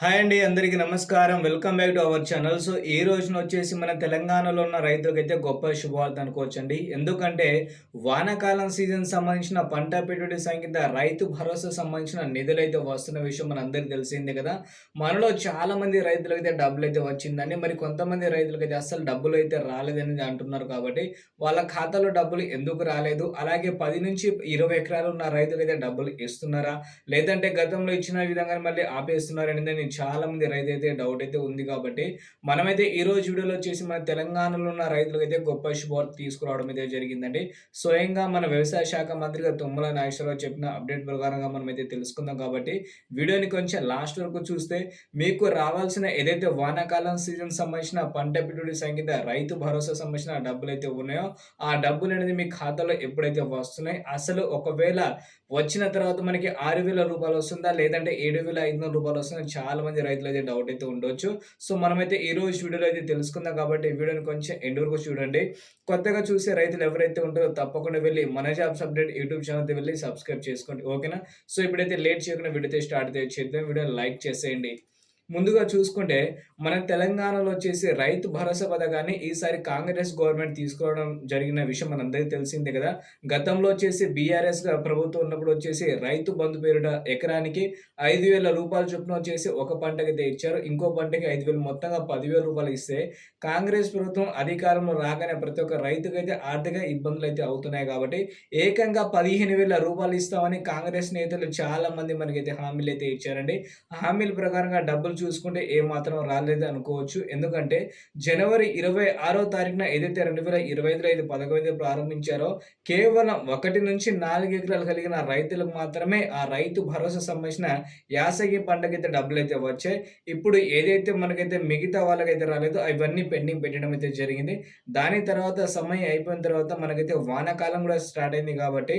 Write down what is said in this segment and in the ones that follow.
Hi అండి అందరికీ నమస్కారం. Welcome back to our channel. So ఈ రోజున వచ్చేసి మన తెలంగాణలో ఉన్న రైతులకైతే గొప్ప శుభవార్త అనుకోవచ్చండి. ఎందుకంటే వానాకాలం సీజన్ సంబంధించిన పంట పెట్టుబడి సంఖ్య రైతు భరోసా సంబంధించిన నిధులు అయితే వస్తున్న విషయం మన అందరికీ తెలిసిందే కదా. మనలో చాలా మంది రైతులకైతే డబ్బులు అయితే వచ్చిందండి. మరి కొంతమంది రైతులకైతే అసలు డబ్బులు అయితే రాలేదని అంటున్నారు కాబట్టి వాళ్ళ ఖాతాలో డబ్బులు ఎందుకు రాలేదు? అలాగే పది నుంచి ఇరవై ఎకరాలు ఉన్న రైతులకైతే డబ్బులు ఇస్తున్నారా? లేదంటే గతంలో ఇచ్చిన విధంగా మళ్ళీ ఆపేస్తున్నారని చాలా మంది రైతు అయితే డౌట్ అయితే ఉంది కాబట్టి మనమైతే ఈ రోజు వీడియోలో వచ్చేసి మన తెలంగాణలో ఉన్న రైతులకైతే గొప్ప శుభార్త తీసుకురావడం అయితే జరిగిందండి. స్వయంగా మన వ్యవసాయ శాఖ మంత్రిగా తుమ్మల నాగేశ్వరరావు చెప్పిన అప్డేట్ ప్రకారంగా మనం అయితే తెలుసుకుందాం కాబట్టి వీడియోని కొంచెం లాస్ట్ వరకు చూస్తే మీకు రావాల్సిన ఏదైతే వానాకాలం సీజన్ సంబంధించిన పంట పెట్టుబడి సంగీత రైతు భరోసా సంబంధించిన డబ్బులు అయితే ఉన్నాయో ఆ డబ్బులు అనేది మీ ఖాతాలో ఎప్పుడైతే వస్తున్నాయి అసలు ఒకవేళ వచ్చిన తర్వాత మనకి ఆరు వేల రూపాయలు వస్తుందా లేదంటే ఏడు వేల ఐదు వందల రూపాయలు వస్తుందా చాలా మంది రైతులు అయితే డౌట్ అయితే ఉండొచ్చు. సో మనమైతే ఈ రోజు వీడియోలో అయితే తెలుసుకుందాం కాబట్టి ఈ వీడియోని కొంచెం ఎండ్ వరకు చూడండి. కొత్తగా చూసే రైతులు ఎవరైతే ఉంటారో తప్పకుండా వెళ్ళి మన జాబ్స్ అప్డేట్ యూట్యూబ్ ఛానల్ వెళ్ళి సబ్స్క్రైబ్ చేసుకోండి. ఓకేనా సో ఇప్పుడైతే లేట్ చేయకుండా వీడియో స్టార్ట్ చేద్దాం. వీడియోని లైక్ చేసేయండి. ముందుగా చూసుకుంటే మన తెలంగాణలో వచ్చేసి రైతు భరోసా పథకాన్ని ఈసారి కాంగ్రెస్ గవర్నమెంట్ తీసుకోవడం జరిగిన విషయం మనందరికీ తెలిసిందే కదా. గతంలో వచ్చేసి బీఆర్ఎస్ ప్రభుత్వం ఉన్నప్పుడు వచ్చేసి రైతు బంధు పేరుట ఎకరానికి ఐదు వేల రూపాయల చొప్పున వచ్చేసి ఒక పంటకి అయితే ఇచ్చారు. ఇంకో పంటకి ఐదు వేలు మొత్తంగా పదివేల రూపాయలు ఇస్తే కాంగ్రెస్ ప్రభుత్వం అధికారంలో రాగానే ప్రతి ఒక్క రైతుకైతే ఆర్థిక ఇబ్బందులు అయితే అవుతున్నాయి కాబట్టి ఏకంగా పదిహేను వేల రూపాయలు ఇస్తామని కాంగ్రెస్ నేతలు చాలా మంది మనకైతే హామీలు అయితే ఇచ్చారండి. హామీల ప్రకారంగా డబ్బులు చూసుకుంటే ఏమాత్రం రాలేదు అనుకోవచ్చు. ఎందుకంటే జనవరి ఇరవై ఆరో తారీఖున ఏదైతే రెండు వేల ఇరవై ఐదులో ఐదు పథకం అయితే ప్రారంభించారో కేవలం ఒకటి నుంచి నాలుగు ఎకరాలు కలిగిన రైతులకు మాత్రమే ఆ రైతు భరోసా సంబంధించిన యాసగి పంటకైతే డబ్బులు అయితే వచ్చాయి. ఇప్పుడు ఏదైతే మనకైతే మిగతా వాళ్ళకైతే రాలేదో అవన్నీ పెండింగ్ పెట్టడం అయితే జరిగింది. దాని తర్వాత సమయం అయిపోయిన తర్వాత మనకైతే వానాకాలం కూడా స్టార్ట్ అయింది కాబట్టి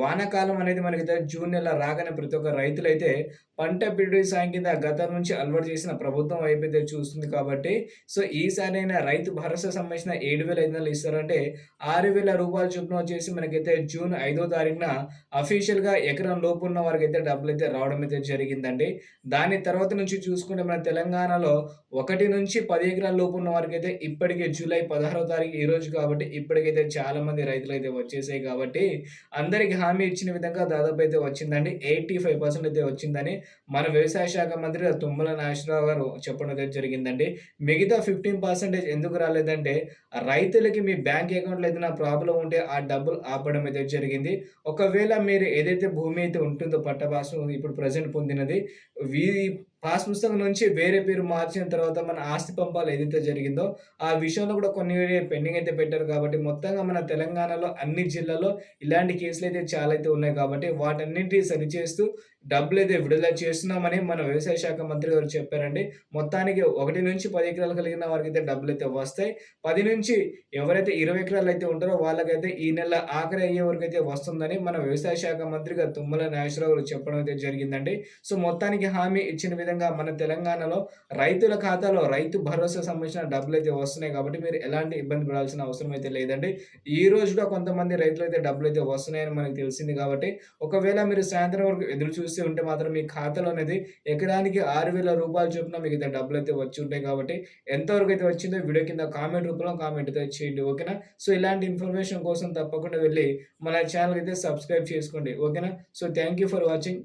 వానాకాలం అనేది మనకైతే జూన్ నెల రాగానే ప్రతి ఒక్క రైతులైతే పంట పెట్టుబడి సాయం కింద గతం నుంచి అలవాటు చేసిన ప్రభుత్వం వైపు చూస్తుంది కాబట్టి సో ఈసారి అయినా రైతు భరోసా సంబంధించిన ఏడు వేల ఐదు వందలు ఇస్తారంటే ఆరు వేల రూపాయల చొప్పున వచ్చేసి మనకైతే జూన్ ఐదో తారీఖున అఫీషియల్గా ఎకరం లోపు ఉన్న వారికి అయితే డబ్బులు అయితే రావడం అయితే జరిగిందండి. దాని తర్వాత నుంచి చూసుకుంటే మన తెలంగాణలో ఒకటి నుంచి పది ఎకరాల లోపు ఉన్న వారికి అయితే ఇప్పటికే జూలై పదహారో తారీఖు ఈ రోజు కాబట్టి ఇప్పటికైతే చాలా మంది రైతులు అయితే వచ్చేసాయి కాబట్టి అందరికి హామీ ఇచ్చిన విధంగా దాదాపు అయితే వచ్చిందండి. ఎయిటీ ఫైవ్ పర్సెంట్ అయితే వచ్చిందని మన వ్యవసాయ శాఖ మంత్రి తుమ్మల నాగేశ్వరరావు గారు చెప్పడం జరిగిందండి. మిగతా ఫిఫ్టీన్ పర్సెంటేజ్ ఎందుకు రాలేదంటే రైతులకి మీ బ్యాంక్ అకౌంట్లో ఏదైనా ప్రాబ్లం ఉంటే ఆ డబ్బులు ఆపడం అయితే జరిగింది. ఒకవేళ మీరు ఏదైతే భూమి అయితే ఉంటుందో పట్టభాసం ఇప్పుడు ప్రజెంట్ పొందినది వీరి పాస్ పుస్తకం నుంచి వేరే పేరు మార్చిన తర్వాత మన ఆస్తి పంపాలు ఏదైతే జరిగిందో ఆ విషయంలో కూడా కొన్ని పెండింగ్ అయితే పెట్టారు కాబట్టి మొత్తంగా మన తెలంగాణలో అన్ని జిల్లాలో ఇలాంటి కేసులు అయితే చాలా అయితే ఉన్నాయి కాబట్టి వాటన్నింటినీ సరిచేస్తూ డబ్బులు అయితే విడుదల చేస్తున్నామని మన వ్యవసాయ శాఖ మంత్రి గారు చెప్పారండి. మొత్తానికి ఒకటి నుంచి పది ఎకరాలు కలిగిన వారికి అయితే డబ్బులు అయితే వస్తాయి. పది నుంచి ఎవరైతే ఇరవై ఎకరాలు అయితే ఉంటారో వాళ్ళకైతే ఈ నెల ఆఖరి అయ్యే వరకు అయితే వస్తుందని మన వ్యవసాయ శాఖ మంత్రిగా తుమ్మల నాగేశ్వరరావు గారు చెప్పడం అయితే జరిగిందండి. సో మొత్తానికి హామీ ఇచ్చిన విధంగా మన తెలంగాణలో రైతుల ఖాతాలో రైతు భరోసా సంబంధించిన డబ్బులు అయితే వస్తున్నాయి కాబట్టి మీరు ఎలాంటి ఇబ్బంది పడాల్సిన అవసరం అయితే లేదండి. ఈ రోజు కూడా కొంతమంది రైతులు అయితే డబ్బులు అయితే వస్తున్నాయని మనకు తెలిసింది కాబట్టి ఒకవేళ మీరు సాయంత్రం వరకు ఎదురు చూస్తే ఉంటే మాత్రం మీ ఖాతాలో అనేది ఎకరానికి ఆరు వేల రూపాయలు చొప్పున మీకు అయితే డబ్బులు అయితే వచ్చి ఉంటాయి కాబట్టి ఎంతవరకు అయితే వచ్చిందో వీడియో కింద కామెంట్ రూపంలో కామెంట్ అయితే చేయండి ఓకేనా? సో ఇలాంటి ఇన్ఫర్మేషన్ కోసం తప్పకుండా వెళ్ళి మన ఛానల్ అయితే సబ్స్క్రైబ్ చేసుకోండి ఓకేనా? So thank you for watching.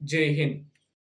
Jai Hind.